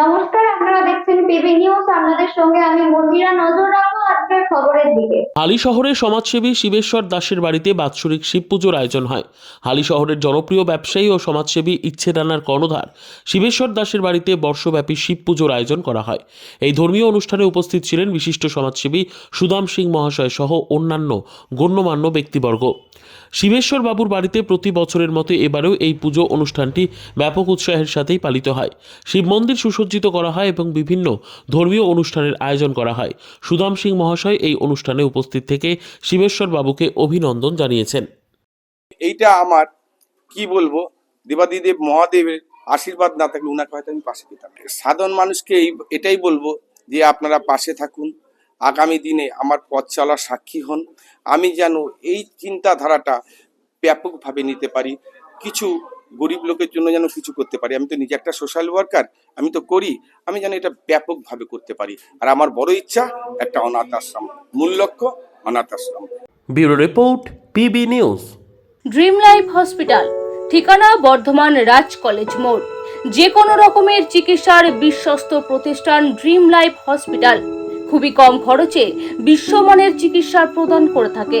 নমস্কার আপনারা দেখছেন পিবি নিউজ আপনাদের সঙ্গে আমি মন্দিরা নজর রাখব আজকের হালি শহরে সমাজসেবী শিবেশ্বর দাসের বাড়িতে বাৎসরিক শিব পুজোর আয়োজন হয়। হালি শহরের জনপ্রিয় ব্যবসায়ী ও সমাজসেবী ইচ্ছেদানার কর্ণধার শিবেশ্বর দাসের বাড়িতে বর্ষব্যাপী শিব পুজোর আয়োজন করা হয়। এই ধর্মীয় অনুষ্ঠানে উপস্থিত ছিলেন বিশিষ্ট সমাজসেবী সুদাম সিং মহাশয় সহ অন্যান্য গণ্যমান্য ব্যক্তিবর্গ। শিবেশ্বর বাবুর বাড়িতে প্রতি বছরের মতো এবারেও এই পুজো অনুষ্ঠানটি ব্যাপক উৎসাহের সাথেই পালিত হয়। শিব মন্দির সুসজ্জিত করা হয় এবং বিভিন্ন ধর্মীয় অনুষ্ঠানের আয়োজন করা হয়। সুদাম সিং মহাশয় এই অনুষ্ঠানে উপস্থিত থেকে শিবেশ্বর বাবুকে অভিনন্দন জানিয়েছেন। এইটা আমার, কি বলব, দেবাদিদেব মহাদেবের আশীর্বাদ না থাকলে উনাকে হয়তো আমি পাশে পেতাম। সাধারণ মানুষকে এই, এটাই বলব যে আপনারা পাশে থাকুন, আগামী দিনে আমার পথ চলার সাক্ষী হন। আমি যেন এই চিন্তাধারাটা ব্যাপকভাবে নিতে পারি। কিছু গরিব লোকের জন্য যেন কিছু করতে পারি। আমি তো নিজে একটা সোশ্যাল ওয়ার্কার আমি তো করি আমি যেন এটা ব্যাপকভাবে করতে পারি। আর আমার বড় ইচ্ছা একটা অনাথ আশ্রম। মূল লক্ষ্য অনাথ আশ্রম। Bureau report PB news dream life hospital ঠিকানা বর্ধমান রাজ কলেজ মোড়। যে কোনো রকমের চিকিৎসার বিশ্বস্ত প্রতিষ্ঠান ড্রিম লাইফ হসপিটাল খুবই কম খরচে বিশ্বমানের চিকিৎসা প্রদান করে থাকে।